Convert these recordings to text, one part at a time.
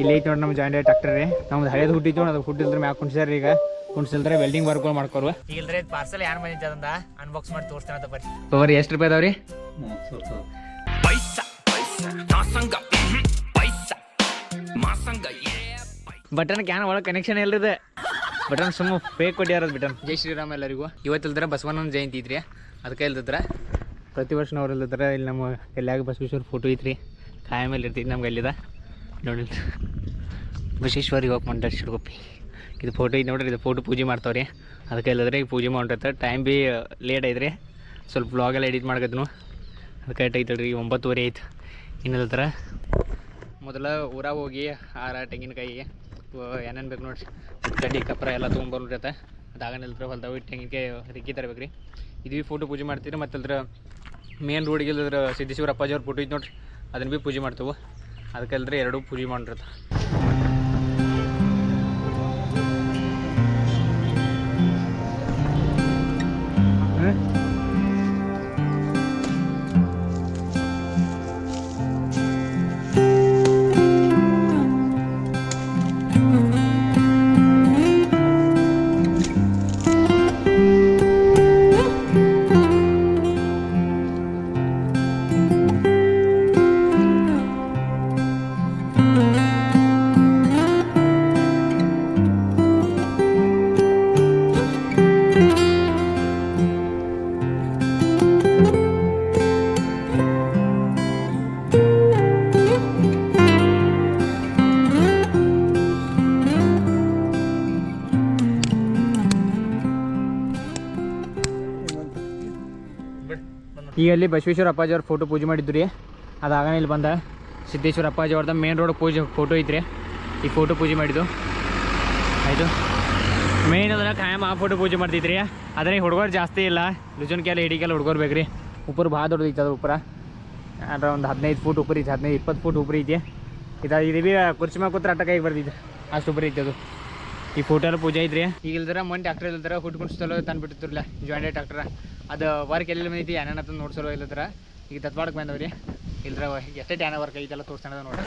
ಇಲ್ಲಿ ಐತಿ ನೋಡಿ ನಮ್ಮ ಜಾಯಿಂಟ್ ಟ್ರಾಕ್ಟರ್ ರೀ. ನಮ್ದು ಹಳೇದು ಹುಟ್ಟಿತ್ತು ಅದು ಹುಟ್ಟಿಲ್ದ್ರೆ ಮ್ಯಾಕ್ ಕುಣಿಸ್ಯಾರ ಈಗ. ಕುಣಿಸಿಲ್ದ್ರೆ ವೆಲ್ಡಿಂಗ್ ವರ್ಕ್ ಮಾಡ್ಕೊರು ಇಲ್ದ್ರೆ ಪಾರ್ಸಲ್ ಯಾರು ಬಂದಿದ್ದ ಅದಂದ ಅನ್ಬಾಕ್ಸ್ ಮಾಡಿ ತೋರಿಸ್ತಾನೆ ಅಂತ ಬರ್ರಿ ಓವರ್ ಎಷ್ಟು ರೂಪಾಯಿ ಅದಾವ್ರಿ? ಬಟನ್ ಕ್ಯಾನ್ ಒಳಗೆ ಕನೆಕ್ಷನ್ ಇಲ್ಲದ ಬಟನ್ ಸುಮ್ಮ ಫೇಕ್ ಕೊಟ್ಟಿರೋದು ಬಿಟನ್. ಜೈ ಶ್ರೀರಾಮ್ ಎಲ್ಲರಿಗೂ. ಇವತ್ತಿಲ್ದ್ರೆ ಬಸವಣ್ಣನ ಜಯಂತಿ ಇದ್ರಿ ಅದಕ್ಕೆ ಇಲ್ದಿದ್ರ ಪ್ರತಿ ವರ್ಷ ಅವ್ರು ಇಲ್ಲಿ ನಮ್ಮ ಎಲ್ಲಾಗ ಬಸವೇಶ್ವರ ಫೋಟೋ ಐತ್ರಿ. ಕಾಯ ಮೇಲೆ ಇರ್ತೈತಿ ನಮ್ಗೆ ಅಲ್ಲಿದ. ನೋಡಿ ಬಸವೇಶ್ವರ ಹೋಗಿ ಮಂಡಳ ಶಿಡ್ಗೊಪ್ಪಿ ಇದು ಫೋಟೋ ಇದು ನೋಡ್ರಿ, ಇದು ಫೋಟೋ ಪೂಜೆ ಮಾಡ್ತಾವ್ರಿ. ಅದಕ್ಕೆ ಇಲ್ಲದ್ರೆ ಈಗ ಪೂಜೆ ಮಾಡಿರ್ತಾರೆ ಟೈಮ್ ಭೀ ಲೇಟ್ ಐತ್ರಿ ಸ್ವಲ್ಪ ಬ್ಲಾಗೆಲ್ಲ ಎಡಿಟ್ ಮಾಡ್ಕತ್ನು. ಅದಕ್ಕೆ ಕರೆಕ್ಟ್ ರೀ ಒಂಬತ್ತುವರೆ ಐತೆ ಇನ್ನಿಲ್ತರ ಮೊದಲ ಊರಾಗ ಹೋಗಿ ಆರ ತೆಂಗಿನಕಾಯಿ ಏನೇನು ಬೇಕು ನೋಡಿರಿ. ಕಡ್ಡಿ, ಕಪ್ರ ಎಲ್ಲ ತೊಗೊಂಬರ್ಬಿಟ್ಟೈತೆ ಅದಾಗ ನಿಲ್ತ್ರ ಹೊಲ್ದಾವ ತೆಂಗಿನಕಾಯಿ ರಿಕ್ಕಿ ತರಬೇಕು ರೀ ಇದು ಭೀ ಫೋಟೋ ಪೂಜೆ ಮಾಡ್ತೀರಿ ಮತ್ತೆ ಅದ್ರ ಮೇನ್ ರೋಡಿಗೆ ಇಲ್ಲದ್ರ ಸಿದ್ದೇಶ್ವರ ಅಪ್ಪಾಜಿ ಅವ್ರ ಫೋಟೋ ಇತ್ತು ನೋಡ್ರಿ. ಅದನ್ನ ಭೀ ಪೂಜೆ ಮಾಡ್ತೇವೆ. ಅದಕ್ಕೆ ಅಲ್ದ್ರೆ ಎರಡೂ ಪೂಜೆ ಮಾಡಿರ್ತ ಈಗ ಅಲ್ಲಿ ಬಸವೇಶ್ವರ ಅಪ್ಪಾಜಿ ಅವ್ರ ಫೋಟೋ ಪೂಜೆ ಮಾಡಿದ್ದು ರೀ ಅದಾಗನೇ ಇಲ್ಲಿ ಬಂದ. ಸಿದ್ದೇಶ್ವರ ಅಪ್ಪಾಜಿ ಅವ್ರದ್ದು ಮೇನ್ ರೋಡ್ ಪೂಜೆ ಫೋಟೋ ಐತ್ರಿ. ಈ ಫೋಟೋ ಪೂಜೆ ಮಾಡಿದ್ದು. ಆಯಿತು. ಮೇನ್ ಅಂದ್ರೆ ಖಾಯಂ ಆ ಫೋಟೋ ಪೂಜೆ ಮಾಡ್ತಿದ್ರಿ. ಅದ್ರ ಹುಡುಗರು ಜಾಸ್ತಿ ಇಲ್ಲ. ಲುಜನ್ಕೆಲ್ಲ ಹಿಡಿಕೆಲ್ಲ ಹುಡುಗರು ಬೇಕ್ರಿ. ಉಪ್ಪರು ಭಾಳ ದೊಡ್ಡದು ಅದು ಉಪ್ಪರ. ಅಂದ್ರೆ ಒಂದು ಹದಿನೈದು ಫೂಟ್ ಉಪ್ಪರಿ ಇತ್ತು ಹದಿನೈದು ಇಪ್ಪತ್ತು ಫೂಟ್ ಉಪ್ಪರಿ ಐತಿ. ಇದು ಇದು ಭೀ ಕುರ್ಚಿ ಮ್ಯಾಗ ಕೂತ್ರ ಅಟ್ಟ ಕೈಗೆ ಅಷ್ಟು ಉಪ್ಪರಿ ಐತೆ ಅದು. ಈ ಫೋಟೋ ಎಲ್ಲ ಪೂಜೆ ಐತ್ರಿ ಈಗ ಇಲ್ದ್ರ ಮಂದಿ ಡಾಕ್ಟರ್ ಇಲ್ದ್ರ ಹುಟ್ಕೊಂಡು ಸಲೋ ತಂದು ಬಿಟ್ಟಿರ್ಲ ಜಾಯಿಂಟ್ ಡಾಕ್ಟರ್ ಅದು ವರ್ಕ್ ಎಲ್ಲಿ ಬಂದೈತಿ ಏನೇನ ಅಂತ ನೋಡ್ಸಲೋ ಇಲ್ಲದ್ರ ಈಗ ತತ್ವಾಡಕ್ಕೆ ಬಂದವ್ರಿ. ಇಲ್ದ್ರ ಎಷ್ಟೇ ಟ್ಯಾನ ವರ್ಕ್ ಐತೆಲ್ಲ ತೋರಿಸ್ತಾನೆ ನೋಡ್ರಿ.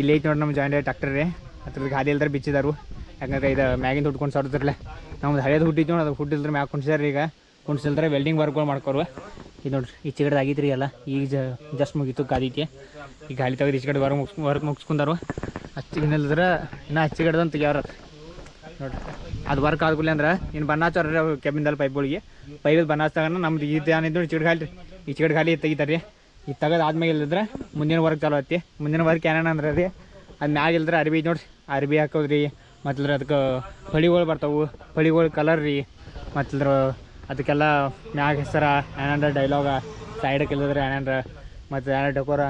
ಇಲ್ಲಿ ಐತಿ ನೋಡಿ ನಮ್ಮ ಜಾಯಿಂಟ್ ಡಾಕ್ಟರ್ ರೀ. ಅದ್ರದ್ದು ಗಾಡಿ ಇಲ್ದ್ರ ಬಿಚ್ಚಿದಾರು. ಯಾಕಂದ್ರೆ ಇದು ಮ್ಯಾಗಿಂದ ಹುಟ್ಕೊಂಡು ಸಾಡ್ತಿರಲ್ಲ ನಮ್ದು ಹಳೇದು ಹುಟ್ಟಿತ್ತು ನೋಡಿ ಅದು ಹುಟ್ಟಿಲ್ದ್ರ ಮ್ಯಾಗ ಕುಣಿಸ್ಯಾರ ಈಗ. ಕುಣಿಸಿಲ್ದ್ರೆ ವೆಲ್ಡಿಂಗ್ ವರ್ಕ್ಗಳು ಮಾಡ್ಕೊರು ಇದು ನೋಡ್ರಿ ಈ ಆಗಿತ್ತು ಆಗೈತ್ರಿ ಎಲ್ಲ. ಈಗ ಜಸ್ಟ್ ಮುಗೀತು ಗಾದಿ ಈಗ ಈ ಗಾಡಿ ತೆಗೆದು ಕಡೆ ವರ್ಕ್ ಮುಗಿಸ್ ವರ್ಕ್ ಮುಗಿಸ್ಕೊಂಡಾರು. ಹಚ್ಚಿಗಿನಲ್ದ್ರ ಇನ್ನೂ ಹಚ್ಚಿಗಡ್ದಂತ ತೆಗ್ಯಾರ ಅದು ವರ್ಕ್ ಆದ್ಕೂಲೆ ಅಂದ್ರೆ ಇನ್ನು ಬಣ್ಣ ಹಚ್ಚಾರ ಕೆಬಿನ್ದಲ್ಲಿ ಪೈಪ್ಗಳಿಗೆ ಪೈಪ್ ಬಣ್ಣ ನಮ್ದು ಇದು ಏನಿದ್ರು ಚಿಗಡ್ ಖಾಲಿ ಈ ಚಿಗಡ್ ಖಾಲಿ ತೆಗಿತಾರೆ ಈ ತೆಗೆದು ಆದ್ಮೇಲೆ ಇಲ್ಲದ್ರೆ ಮುಂದಿನ ವರ್ಕ್ ಚಾಲು ಐತಿ ಮುಂದಿನ ವರ್ಕ್ ಏನೇನು ಅಂದ್ರೆ ರೀ, ಅದು ಮ್ಯಾಗ ಇಲ್ದ್ರೆ ಅರ್ಬಿ ನೋಡ್ರಿ. ಅರ್ಬಿ ಹಾಕೋದ್ರಿ ಮತ್ತಲ್ರ ಅದಕ್ಕೆ ಹೊಳಿಗಳು ಬರ್ತಾವು. ಹೊಳಿಗಳು ಕಲರ್ ರೀ ಮತ್ತಲ್ರ ಅದಕ್ಕೆಲ್ಲ ಮ್ಯಾಗ ಹೆಸರ ಏನಂದ್ರೆ ಡೈಲಾಗ ಸೈಡಕ್ಕೆ ಇಲ್ಲದ್ರೆ ಏನಂದ್ರ ಮತ್ತು ಏನಾರ ಡೆಕೋರ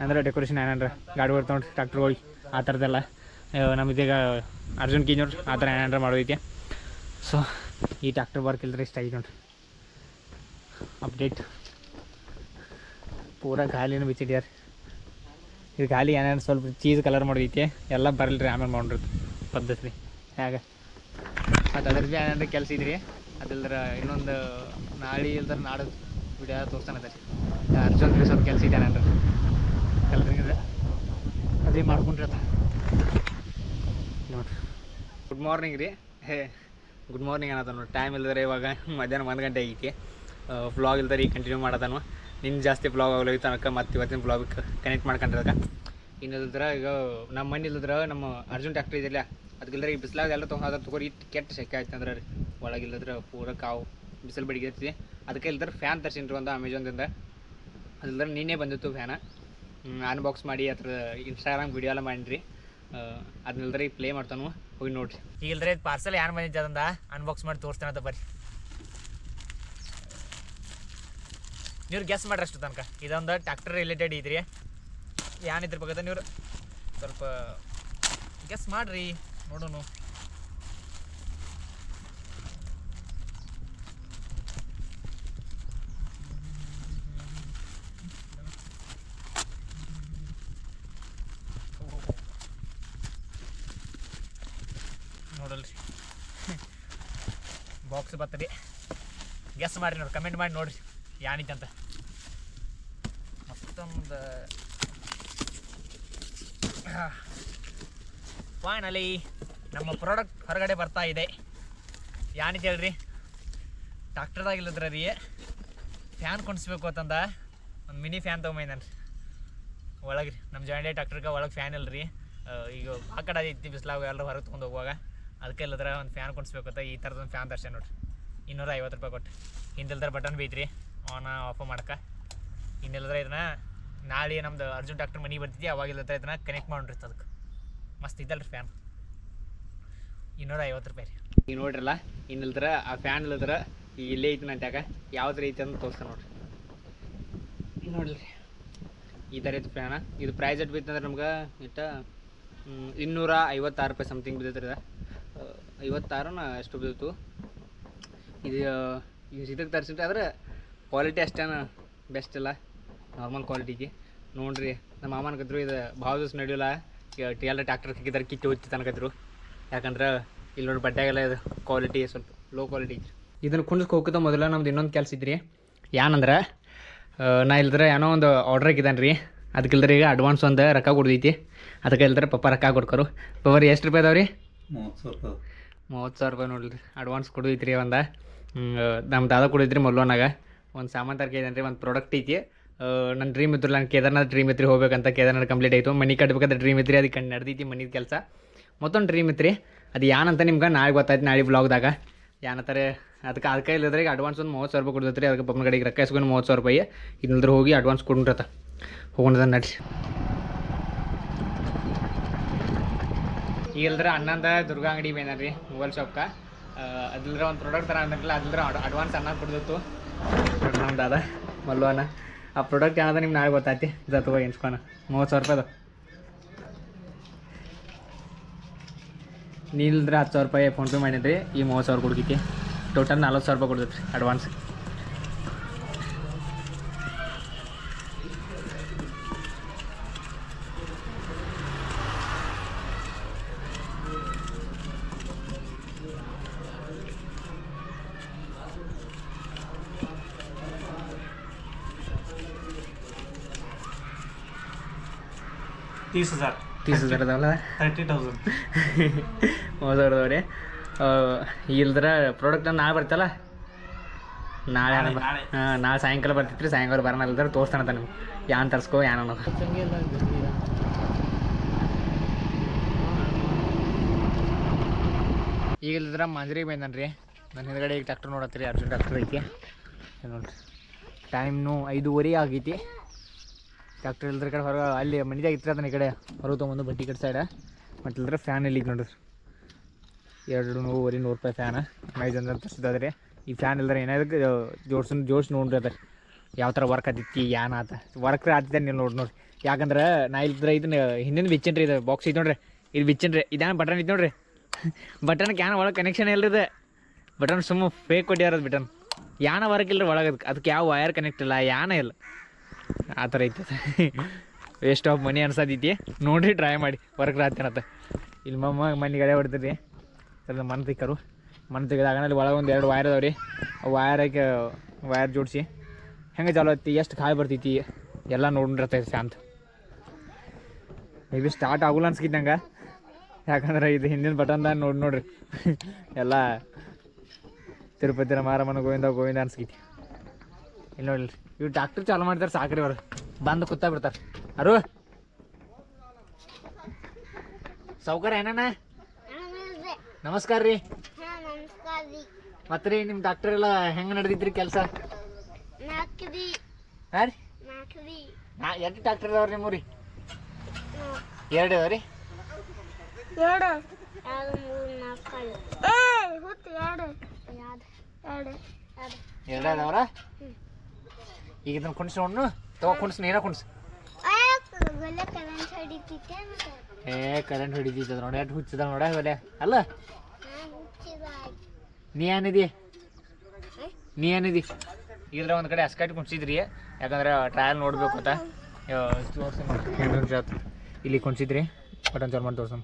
ಅಂದ್ರೆ ಡೆಕೋರೇಷನ್ ಏನಂದ್ರೆ ಗಾಡಿ ಬರ್ತಾವ ನೋಡ್ರಿ ಟ್ರಾಕ್ಟರ್ಗಳಿಗೆ ಆ ಥರದ್ದೆಲ್ಲ ನಮ್ಮದೀಗ ಅರ್ಜುನ್ ಕಿಂಜೋರ್ ಆ ಥರ ಏನಾರ ಮಾಡೋದೈತಿ. ಸೊ ಈ ಟ್ಯಾಕ್ಟರ್ ವರ್ಕ್ ಇಲ್ಲದ್ರೆ ಇಷ್ಟ ಐತಿ ನೋಡ್ರಿ. ಅಪ್ಡೇಟ್ ಪೂರ ಗಾಲಿನೂ ಬಿಚ್ಚಿಡ್ಯಾರ ಇದು ಗಾಲಿ ಏನೇನು ಸ್ವಲ್ಪ ಚೀಸ್ ಕಲರ್ ಮಾಡೈತೆ ಎಲ್ಲ ಬರಲ್ರಿ ಆಮೇಲೆ ಮಾಡಿರೋದು ಪದ್ಧತಿ ರೀ ಹೇಗೆ ಮತ್ತು ಅದ್ರ ಭೀ ಏನಾರ ಕೆಲಸ ಇದ್ರಿ? ಅದಿಲ್ದ್ರೆ ಇನ್ನೊಂದು ನಾಳೆ ಇಲ್ದ್ರೆ ನಾಡು ವಿಡಿಯೋ ತೋರಿಸ್ತಾನೆ ರೀ ಅರ್ಜುನ್ ರೀ ಸ್ವಲ್ಪ ಕೆಲಸ ಇದೆ ಏನಾರ ಕಲ್ತ್ರಿ ಅದೇ ಮಾಡ್ಕೊಂಡ್ರಿ ಅದ ಗುಡ್ ಮಾರ್ನಿಂಗ್ ರೀ. ಹೇ ಗುಡ್ ಮಾರ್ನಿಂಗ್ ಅನ್ನತ ನೋಡಿ. ಟೈಮ್ ಇಲ್ದರೆ ಇವಾಗ ಮಧ್ಯಾಹ್ನ ಒಂದು ಗಂಟೆ ಆಗೈತಿ. ವ್ಲಾಗ್ ಇಲ್ದಾರೆ ಈಗ ಕಂಟಿನ್ಯೂ ಮಾಡೋದನು. ನಿನ್ನ ಜಾಸ್ತಿ ಬ್ಲಾಗ್ ಆಗಲಿ ತನಕ, ಮತ್ತೆ ಇವತ್ತಿನ ಫ್ಲಾಗ್ ಕನೆಕ್ಟ್ ಮಾಡ್ಕೊಂಡಿರಕ ಇನ್ನಿಲ್ದ್ರ ಈಗ ನಮ್ಮ ಮನೆ ಇಲ್ಲದ್ರ ನಮ್ಮ ಅರ್ಜುನ್ ಟ್ಯಾಕ್ಟ್ರಿ ಇದೆಯಲ್ಲ ಅದಕ್ಕಿಲ್ಲದ್ರೆ ಈ ಬಿಸಿಲಾಗ ಎಲ್ಲ ತೊಗೊಂಡು ತಗೋರಿ ಇಟ್ಟು ಕೆಟ್ಟ ಸೆಕೆ ಆಯ್ತು ಅಂದ್ರೆ ರೀ. ಒಳಗಿಲ್ಲದ್ರ ಪೂರ ಕಾವು, ಬಿಸಿಲು ಬೆಳಿಗ್ಗೆ ಇರ್ತೀವಿ ಅದಕ್ಕೆ ಇಲ್ದ್ರೆ ಫ್ಯಾನ್ ತರಿಸಿನ್ರಿ ಒಂದು ಅಮೆಝಾನ್ದಿಂದ ಅದಿಲ್ದ್ರೆ ನಿನ್ನೆ ಬಂದಿತ್ತು ಫ್ಯಾನ ಅನ್ಬಾಕ್ಸ್ ಮಾಡಿ ಅದ್ರ ಇನ್ಸ್ಟಾಗ್ರಾಮ್ ವಿಡಿಯೋ ಎಲ್ಲ ಮಾಡಿರಿ ಅದನ್ನಿಲ್ದ್ರೆ ಪ್ಲೇ ಮಾಡ್ತಾನು. ಹೋಗಿ ನೋಡ್ರಿ. ಈಗಲ್ರಿ ಪಾರ್ಸಲ್ ಯಾರು ಮನೆ ಅದಂದ ಅನ್ಬಾಕ್ಸ್ ಮಾಡಿ ತೋರಿಸ್ತಾನೆ ಅಂತ ಬರ್ರಿ. ನೀವು ಗೆಸ್ ಮಾಡ್ರಿ ಅಷ್ಟು ತನಕ. ಇದೊಂದು ಟ್ಯಾಕ್ಟರ್ ರಿಲೇಟೆಡ್ ಇದ್ರಿ ಏನಿದ್ರ ಬಗ್ಗೆ ನೀವು ಸ್ವಲ್ಪ ಗೆಸ್ ಮಾಡ್ರಿ. ನೋಡೋಣ ನೋಡಲ್ರಿ ಬಾಕ್ಸ್ ಬರ್ತದೆ. ಗೆಸ್ ಮಾಡಿ ನೋಡಿ ಕಮೆಂಟ್ ಮಾಡಿ ನೋಡ್ರಿ ಯಾನಿತ್ತು ಅಂತ ಮತ್ತೊಂದು. ಫೈನಲಿ ನಮ್ಮ ಪ್ರಾಡಕ್ಟ್ ಹೊರಗಡೆ ಬರ್ತಾ ಇದೆ. ಯಾನಿಗೆ ಹೇಳ್ರಿ? ಡಾಕ್ಟರ್ದಾಗಿಲ್ಲದ್ರ ರೀ ಫ್ಯಾನ್ ಕೊಂಡಿಸ್ಬೇಕು ಅಂತಂದ. ಒಂದು ಮಿನಿ ಫ್ಯಾನ್ ತೊಗೊಂಬಂದನ್ರಿ ಒಳಗೆ ರೀ ನಮ್ಮ ಜಾಯಿಂಡೆ ಡಾಕ್ಟ್ರಿಗೆ ಒಳಗೆ ಫ್ಯಾನ್ ಇಲ್ಲ ರೀ ಈಗ ಆ ಕಡೆ ಐತಿ ಬಿಸಿಲಾಗ ಎಲ್ಲರೂ ಹೊರಗೆ ತೊಗೊಂಡು ಹೋಗುವಾಗ. ಅದಕ್ಕೆ ಇಲ್ಲದ್ರ ಒಂದು ಫ್ಯಾನ್ ಕುಣಿಸ್ಬೇಕು ಅಂತ ಈ ಥರದೊಂದು ಫ್ಯಾನ್ ತರ್ಸೆ ನೋಡ್ರಿ. ಇನ್ನೂರ ಐವತ್ತು ರೂಪಾಯಿ ಕೊಟ್ಟು. ಹಿಂದಿಲ್ದ್ರ ಬಟನ್ ಬೈತ್ರಿ ಆನ್ ಆಫ್ ಮಾಡಕ್ಕೆ ಇನ್ನಿಲ್ದ್ರೆ ಇದನ್ನ ನಾಳೆ ನಮ್ದು ಅರ್ಜುನ್ ಡಾಕ್ಟರ್ ಮನೆಗೆ ಬರ್ತಿದ್ದೆ ಅವಾಗ ಇಲ್ಲದ್ರ ಇದನ್ನ ಕನೆಕ್ಟ್ ಮಾಡ್ರಿ ಅದಕ್ಕೆ ಮಸ್ತ್ ಇದ್ದಲ್ರಿ ಫ್ಯಾನ್ ಇನ್ನೂರ ಐವತ್ತು ರೂಪಾಯಿ ರೀ. ಈಗ ನೋಡ್ರಲ್ಲ, ಇನ್ನಿಲ್ದ್ರ, ಆ ಫ್ಯಾನ್ ಇಲ್ಲದ್ರ ಈಗ ಇಲ್ಲೇ ಐತಿ ನಂತ್ಯಾಗ ಯಾವ್ದು ಐತಿ ಅಂತ ತೋರಿಸ್ತಾನೆ ನೋಡ್ರಿ. ನೋಡ್ರಿ. ಈ ಥರ ಐತಿ ಫ್ಯಾನ ಇದು ಪ್ರೈಸ್ ಎಟ್ ಬಿತ್ತಂದ್ರೆ ನಮ್ಗೆ, ಇಟ್ಟ ಇನ್ನೂರ ಐವತ್ತಾರು ರೂಪಾಯಿ ಸಮಥಿಂಗ್ ಬಿದ್ದೈತ್ರಿ ಇದು. ಐವತ್ತಾರನ ಎಷ್ಟು ಬೀಳ್ತು. ಇದು ಇದು ಇದಕ್ಕೆ ತರಿಸಿಟ್ಟು ಆದರೆ ಕ್ವಾಲಿಟಿ ಅಷ್ಟೇನ ಬೆಸ್ಟ್ ಇಲ್ಲ ನಾರ್ಮಲ್ ಕ್ವಾಲಿಟಿಗೆ ನೋಡ್ರಿ, ನಮ್ಮ ಮಾಮನ ಕದ್ರು ಇದು ಭಾಳ ದಿವಸ ನಡೆಯಲ್ಲ. ಟಿ ಎಲ್ ಟ್ಯಾಕ್ಟರ್ ಕಿಕ್ಕಿದಾರೆ ಹೋಗ್ತಿ ತನಕದ್ರು ಯಾಕಂದ್ರೆ ಇಲ್ಲಿ ನೋಡಿ ಬಟ್ಟೆಗೆಲ್ಲ ಇದು ಕ್ವಾಲಿಟಿ ಸ್ವಲ್ಪ ಲೋ ಕ್ವಾಲಿಟಿ ಇದನ್ನು ಕುಣಿಸ್ಕೊ ಹೋಗ್ಕಿದ ಮೊದಲ ನಮ್ದು ಇನ್ನೊಂದು ಕೆಲಸ ಇದ್ರಿ. ಏನಂದ್ರೆ ನಾ ಇಲ್ದ್ರೆ ಏನೋ ಒಂದು ಆರ್ಡ್ರ್ ಹಾಕಿದ್ದಾನೆ ರೀ. ಅದಕ್ಕಿಲ್ದ್ರೆ ಈಗ ಅಡ್ವಾನ್ಸ್ ಒಂದು ರೊಕ್ಕ ಕೊಡ್ದೈತಿ. ಅದಕ್ಕೆ ಇಲ್ದ್ರೆ ಪಪ್ಪ ರೊಕ್ಕ ಕೊಡ್ಕರು. ಪವರ್ ಎಷ್ಟು ರೂಪಾಯಿ ಅದಾವೆ ಸಾವಿರ ಮೂವತ್ತು ಸಾವಿರ ರೂಪಾಯಿ ನೋಡ್ರಿ ಅಡ್ವಾನ್ಸ್ ಕೊಡಿದ್ರಿ ಒಂದು ನಮ್ಮ ದಾದ ಕೊಡೈತ್ರಿ ಮೊಲ್ಲೋನಾಗ ಒಂದು ಸಾಮಾನು ತರಕ ಇದೆ ರೀ ಒಂದು ಪ್ರಾಡಕ್ಟ್ ಐತಿ. ನನ್ನ ಡ್ರೀಮ್ ಇದ್ರು ನಾನು ಕೇದಾರ್ನಾಥ್ ಡ್ರೀಮ್ ಇತ್ತು ಹೋಗ್ಬೇಕಂತ ಕೇದಾರ್ನಾಥ್ ಕಂಪ್ಲೀಟ್ ಆಯಿತು. ಮನೆ ಕಟ್ಬೇಕಾದ್ರೆ ಡ್ರೀಮ್ ಇತ್ರಿ ಅದಕ್ಕೆ ನಡೆದೈತಿ ಮನೆ ಕೆಲಸ. ಮತ್ತೊಂದು ಡ್ರೀಮ್ ಇತ್ರಿ, ಅದು ಏನಂತ ನಿಮ್ಗೆ ನಾಳೆ ಗೊತ್ತಾಯ್ತು, ನಾಳೆ ಬ್ಲಾಗ್ದಾಗ ಏನಂತಾರೆ ಅದಕ್ಕೆ ಅದಕ್ಕೆ ಇಲ್ಲದ್ರೆ ಈಗ ಅಡ್ವಾನ್ಸ್ ಒಂದು ಮೂವತ್ತು ಸಾವಿರ ರೂಪಾಯಿ ಕೊಡ್ತೈತ್ರಿ ಅದಕ್ಕೆ ಪಪ್ಪನ ಕಡೆಗೆ ರೊಕ್ಕ ಇಸ್ಕೊಂಡು ಮೂವತ್ತು ಸಾವಿರ ರೂಪಾಯಿ. ಇಲ್ಲದ್ರೆ ಹೋಗಿ ಅಡ್ವಾನ್ಸ್ ಕೊಡ್ರತ ಹೋಗೋಣ ನಡ್ರಿ. ಈಗ ಇಲ್ದ್ರೆ ಅನ್ನಂದ ದುರ್ಗಾ ಅಂಗಡಿ ಬೇನರಿ ಮೊಬೈಲ್ ಶಾಪ್ಕ ಅದಿಲ್ದ್ರ ಒಂದು ಪ್ರಾಡಕ್ಟ್ ತರ ಅಂದ್ರಲ್ಲ ಅದಿಲ್ದ್ರ ಅಡ್ವಾನ್ಸ್ ಅನ್ನ ಕೊಡ್ತಿತ್ತು ನಮ್ಮ ದಾದ ಮಲ್ವಾನ ಆ ಪ್ರಾಡಕ್ಟ್ ಏನದ ನಿಮ್ಗೆ ನಾಳೆ ಗೊತ್ತಾಯ್ತಿ, ಇದ ತಗೋ ಎನ್ಸ್ಕೊಣ ಮೂವತ್ತು ಸಾವಿರ ರೂಪಾಯಿ ನೀಲ್ದ್ರೆ ನೀಲ್ದ್ರ ಹತ್ತು ಸಾವಿರ ರೂಪಾಯಿ ಫೋನ್ಪೇ ಮಾಡಿದ್ರಿ, ಈ ಮೂವತ್ತು ಸಾವಿರ ಕೊಡ್ತೈತಿ ಟೋಟಲ್ ನಲ್ವತ್ತು ಸಾವಿರ ರೂಪಾಯಿ ಕೊಡ್ತೈತಿ ಅಡ್ವಾನ್ಸ್ तीस हजार ತೀಸ್ ಹಜಾರ್ ಅದಾವಲ್ಲ थर्टी थाउजेंड ಹೋದವ್ರದವ್ರಿ ಇಲ್ದ್ರ ಪ್ರಾಡಕ್ಟ್ ನಾಳೆ ಬರ್ತಲ್ಲ ನಾಳೆ ನಾಳೆ, ನಾಳೆ. ಹಾಂ ನಾಳೆ ಸಾಯಂಕಾಲ ಬರ್ತೈತ್ರಿ ಸಾಯಂಕಾಲ ಬರೋಣ ಇಲ್ದ್ರೆ ತೋರಿಸ್ತಾನಂತ ನೀವು ಯಾನ್ ತರ್ಸ್ಕೋ ಯಾನ್ ಅನ್ನೋದು ಈಗ ಇಲ್ದ್ರ ಮಂಜರಿಗೆ ಬಂದನ್ರಿ ನನ್ನ ಹಿಂದ್ಗಡೆ ಈಗ ಟ್ಯಾಕ್ಟರ್ ನೋಡತ್ರಿ ಅರ್ಜುನ್ ಟ್ಯಾಕ್ಟರ್ ಐತಿ ಇದ್ ನೋಡ್ರಿ ಟೈಮ್ನು ಐದೂವರೆ ಆಗೈತಿ ಟ್ಯಾಕ್ಟರ್ ಇಲ್ದ್ರ ಕಡೆ ಹೊರಗೆ ಅಲ್ಲಿ ಮನೆದಾಗ ಇತ್ತು ಅದನ್ನ ಈ ಕಡೆ ಹೊರಗೆ ತೊಗೊಂಬಂದು ಬಟ್ಟೆ ಕಡೆ ಸೈಡ ಮತ್ತು ಇಲ್ದ್ರ ಫ್ಯಾನ್ ಇಲ್ಲಿ ನೋಡ್ರಿ. ಎರಡು ನೂರುವರೆ ನೂರು ರೂಪಾಯಿ ಫ್ಯಾನ್ ಮೈಜ್ ಅಂದ್ರೆ ತರಿಸಿದ್ರೆ ಈ ಫ್ಯಾನ್ ಇಲ್ದ್ರೆ ಏನಾದ್ರು ಜೋಡ್ಸನ್, ಜೋಡ್ಸಿ ನೋಡ್ರಿ ಅದ. ಯಾವ ಥರ ವರ್ಕ್ ಆತಿತ್ತಿ ಏನು ಆತ. ವರ್ಕ್ ಆತಿದ್ದೆ ನೀವು ನೋಡಿ ನೋಡ್ರಿ. ಯಾಕಂದ್ರೆ ನಾ ಇಲ್ದ್ರೆ ಇದನ್ನ ಹಿಂದಿನ ಬಿಚ್ಚನ್ರಿ ಇದು ಬಾಕ್ಸ್ ಐತೆ ನೋಡ್ರಿ. ಇದು ಬಿಚ್ಚನ್ರಿ. ಇದೇನು ಬಟನ್ ಐತೆ ನೋಡ್ರಿ. ಬಟನ್ ಕ್ಯಾನ್ ಒಳಗೆ ಕನೆಕ್ಷನ್ ಇಲ್ಲದ ಬಟನ್ ಸುಮ್ಮ ಫೇಕ್ ಕೊಟ್ಟಿರೋದು ಬಟನ್ ಯಾನ ವರ್ಕ್ ಇಲ್ಲರಿ ಒಳಗೆ ಅದಕ್ಕೆ ಯಾವ ವಯರ್ ಕನೆಕ್ಟ್ ಇಲ್ಲ, ಯಾನ ಇಲ್ಲ. ಆ ಥರ ಐತೆ ವೇಸ್ಟ್ ಆಫ್ ಮನಿ ಅನ್ಸತೈತಿ ನೋಡ್ರಿ ಟ್ರೈ ಮಾಡಿ. ವರ್ಕ್ ರಾತೇನತ್ತ ಇಲ್ಲಿ ಮಮ್ಮ ಮನೆ ಗಡೆ ಹೊಡ್ತೀರಿ ಅದ್ರ ಮನೆ ತಿಕ್ಕರು. ಮನೆ ತೆಗೆದಾಗ ಅಲ್ಲಿ ಒಳಗೆ ಒಂದು ಎರಡು ವೈರ್ ಅದಾವೆ ರೀ ವೈರ್ ಜೋಡಿಸಿ. ಹೆಂಗೆ ಚಾಲು ಐತಿ ಎಷ್ಟು ಕಾಯಿ ಬರ್ತೈತಿ? ಎಲ್ಲ ನೋಡಿರ್ತೈತಿ ಶಾಂತ ಬಿ ಸ್ಟಾರ್ಟ್ ಆಗುಲ್ಲ ಅನ್ಸ್ಕಿತ್ತು ನಂಗೆ. ಯಾಕಂದ್ರೆ ಇದು ಹಿಂದಿನ ಬಟನ್ದಾಗ ನೋಡಿ, ನೋಡ್ರಿ. ಎಲ್ಲ ತಿರುಪತಿ ಮಾರಮ್ಮನ ಗೋವಿಂದ ಗೋವಿಂದ ಅನ್ಸ್ಕೈತಿ. ಇಲ್ಲಿ ನೋಡ್ರಿ. ಇವ್ರು ಡಾಕ್ಟರ್ ಚಾಲು ಮಾಡಿದಾರೆ ಸಾಕ್ರಿ ಅವ್ರು ಬಂದು ಕೂತಾ ಬಿಡ್ತಾರೆ. ಅರು. ಸೌಕರ್ ಏನಣ್ಣ? ನಮಸ್ಕಾರ ರೀ ನಮಸ್ಕಾರ ರೀ ಮತ್ತೆ ರೀ ನಿಮ್ಮ ಡಾಕ್ಟರ್ ಎಲ್ಲ ಹೆಂಗೆ ನಡೆದಿದ್ರಿ ಕೆಲಸ? ಎಷ್ಟು ಡಾಕ್ಟರ್ ಅದಾವ್ರಿ ನಿಮ್ಮ ರೀ ಎರಡು ಅದಾವ ರೀ ಎರಡು. ಎರಡು. ಮೂರು ನಾಲ್ಕು ಏ ಹುತ್ತು ಎರಡು ಎರಡು ಎರಡು ಎರಡು ಎರಡು ಅದಾವ್ರ ಈಗ ಇದನ್ನ ಕುಣಿಸ್ ನೋಡ್ನು? ತಗೋ ಕುಣಿಸ್ ನೀರ ಕುಣಿಸ್. ಕರೆಂಟ್ ಹೊಡಿತಿದ್ದೆ ಏ ಕರೆಂಟ್ ಹಿಡಿದಿತ್ತು ನೋಡಿ ಎಷ್ಟು ಹುಚ್ಚದ ನೋಡ ಹೊಲೆ ಅಲ್ಲ? ನಾನು ನೀ ಏನಿದಿ? ನೀ ಏನಿದಿ? ಇದ್ರ ಒಂದು ಕಡೆ ಅಸ್ಕಟ್ ಕುಣಿಸಿದ್ರಿ ಯಾಕಂದ್ರೆ ಟ್ರಯಲ್ ನೋಡ್ಬೇಕು ಅಂತ. ಇಲ್ಲಿ ಕುಣಿಸಿದ್ರಿ ಬಟನ್ ಚಾಲು ಮಾಡಿ ತೋರ್ಸಮ್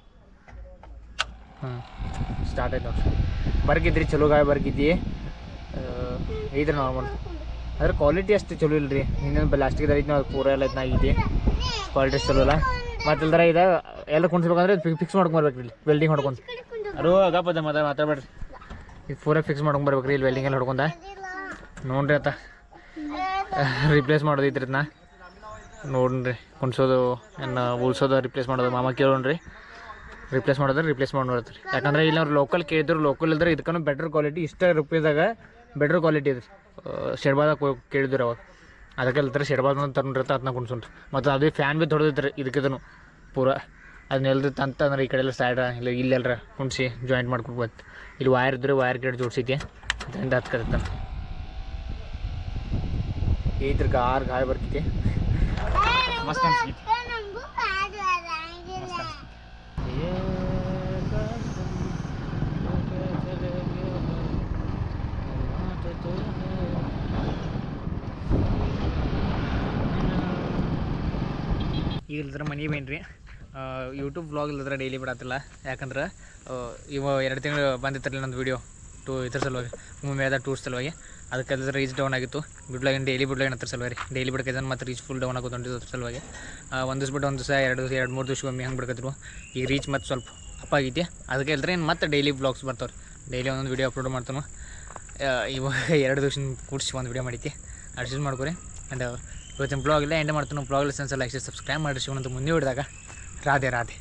ಹಾಂ ಸ್ಟಾರ್ಟ್ ಆಯ್ತು ನೋಡ್ರಿ ಬರ್ಗಿದ್ರಿ ಚಲೋ ಗಾಯ ಬರ್ಗಿದ್ದಿ. ಐತ್ರಿ ನಾರ್ಮಲ್ ಅದ್ರ ಕ್ವಾಲಿಟಿ ಅಷ್ಟು ಚಲೋ ಇಲ್ಲ ರೀ ಇನ್ನೊಂದು ಪ್ಲಾಸ್ಟಿಕ್ ಐತಿ ನಾವು ಪೂರ ಎಲ್ಲ ಐತೆ ಕ್ವಾಲಿಟಿ ಚಲೋ ಇಲ್ಲ ಮತ್ತೆ ಇಲ್ದ್ರೆ ಇದು ಎಲ್ಲ ಕುಣಿಸ್ಬೇಕಂದ್ರೆ ಫಿಕ್ಸ್ ಮಾಡ್ಕೊಂಬರ್ಬೇಕು ಇಲ್ಲಿ ವೆಲ್ಡಿಂಗ್ ಹೊಡ್ಕೊಂಡು. ಅದು ಆಗಪ್ಪದ ಮತ್ತೆ ಮಾತಾಡ್ಬೇಡ್ರಿ. ಇದು ಪೂರ ಫಿಕ್ಸ್ ಮಾಡ್ಕೊಂಡ್ ರೀ ಇಲ್ಲಿ ವೆಲ್ಡಿಂಗ್ ಎಲ್ಲ ಹೊಡ್ಕೊಂಡ. ನೋಡ್ರಿ ಅತ್ತ. ರಿಪ್ಲೇಸ್ ಮಾಡೋದು ಐತ್ರಿ ಇದನ್ನ ನೋಡ್ರಿ ಕುಣಿಸೋದು ಏನು ಉಳ್ಸೋದು ರಿಪ್ಲೇಸ್ ಮಾಡೋದು ಮಾಮ ಕೇಳೋಣ್ರಿ. ರಿಪ್ಲೇಸ್ ಮಾಡೋದ್ರೆ ರಿಪ್ಲೇಸ್ ಮಾಡಿ ನೋಡ್ರಿ ಯಾಕಂದ್ರೆ ಇಲ್ಲಿ ಅವ್ರು ಲೋಕಲ್ ಕೇಳಿದ್ರು ಲೋಕಲ್ ಇಲ್ದ್ರೆ ಇದಕ್ಕೂ ಬೆಟರ್ ಕ್ವಾಲಿಟಿ ಇಷ್ಟ ರುಪೀಸ್ದಾಗ ಬೆಟರ್ ಕ್ವಾಲಿಟಿ ಇದೆ. ಶೆಡ್ಬಾದಾಗ ಕೇಳಿದ್ರು ಅವಾಗ. ಅದಕ್ಕೆ ಇಲ್ತಾರೆ ಶೆಡ್ಬಾದ ಅಂತ ತಗೊಂಡಿರ್ತ ಅದನ್ನ ಕುಣ್ಸೋಣ್ರಿ ಮತ್ತು ಅದೇ ಫ್ಯಾನ್ ಭೀ ದೊಡ್ಡದಿತ್ತು ಇದಕ್ಕಿದನು ಪೂರ. ಅದನ್ನೆಲ್ದು ತಂತಂದ್ರೆ ಈ ಕಡೆ ಎಲ್ಲ ಸೈಡ್ ಇಲ್ಲ ಇಲ್ಲೆಲ್ಲರ ಕುಣಿಸಿ ಜಾಯಿಂಟ್ ಮಾಡ್ಕೊಬೋದು ಇಲ್ಲಿ ವೈರ್ ಇದ್ರೆ ವೈರ್ ಗೇಟ್ ಜೋಡ್ಸಿದೆ ಅದರಿಂದ ಹತ್ಕತ್ತ ಇದ್ರ ಆರು ಗಾಯ ಬರ್ತೈತಿ ಮಸ್ತ್ ಅನ್ಸೈತಿ ನಮಗೂ ಅದು ಅದಂಗಿಲ್ಲ ಈಗ ಇಲ್ದ್ರೆ ಮನೆ ಬೇನ್ರಿ ಯೂಟ್ಯೂಬ್ ವ್ಲಾಗ್ ಇಲ್ದ್ರೆ ಡೈಲಿ ಬಿಡತ್ತಿಲ್ಲ ಯಾಕಂದ್ರೆ ಇವ ಎರಡು ತಿಂಗಳು ಬಂದಿತ್ತಲ್ಲ ನಂದು ವೀಡಿಯೋ ಟೂ ಇದ್ರ ಸಲುವಾಗಿ ಮುಂಬೈದ ಟೂರ್ಸ್ ಸಲುವಾಗಿ. ಅದಕ್ಕೆ ಅದ್ರ ರೀಚ್ ಡೌನ್ ಆಗಿತ್ತು. ಬಿಡ್ಲಾಗಿನ ಡೈಲಿ ಬಿಡ್ಲಾಗಿನ ಹತ್ರ ಸಲುವಾಗಿ. ಡೈಲಿ ಬಿಡ್ಕೈತೆ ಮತ್ತು ರೀಚ್ ಫುಲ್ ಡೌನ್ ಹೊಂಟಿದ್ದು ಅದ್ರ ಸಲುವಾಗಿ. ಒಂದು ದಿವಸ ಬಿಟ್ಟು ಒಂದು ದಿವಸ, ಎರಡು ದಿವಸ, ಎರಡು ಮೂರು ದಿವಸ ಒಮ್ಮೆ ಹಂಗೆ ಬಿಡ್ಕತ್ರು? ಈಗ ರೀಚ್ ಮತ್ತು ಸ್ವಲ್ಪ ಅಪ್ ಆಗೈತಿ. ಅದಕ್ಕೆ ಇಲ್ದ್ರೆ ಏನು ಮತ್ತೆ ಡೈಲಿ ಬ್ಲಾಗ್ಸ್ ಬರ್ತಾವ್ರಿ. ಡೈಲಿ ಒಂದೊಂದು ವೀಡಿಯೋ ಅಪ್ಲೋಡ್ ಮಾಡ್ತಾನು. ಇವಾಗ ಎರಡು ದಿವ್ಸ ಕೂಡಿಸಿ ಒಂದು ವೀಡಿಯೋ ಮಾಡೈತಿ. ಅಡ್ಜಸ್ಟ್ ಮಾಡ್ಕೊರಿ. ಆ್ಯಂಡ್ ಇವತ್ತಿನ ಬ್ಲಾಗ್ ಇಲ್ಲ ಎಂಡ್ ಮಾಡ್ತೀನಿ. ಬ್ಲಾಗ್ ಲೆಸನ್ಸ್ ಲೈಕ್ ಸಬ್ಸ್ಕ್ರೈಬ್ ಮಾಡಿ ಶಿವನಂತ ಮುಂದೆ ಹಿಡಿದಾಗ. ರಾಧೆ ರಾಧೆ.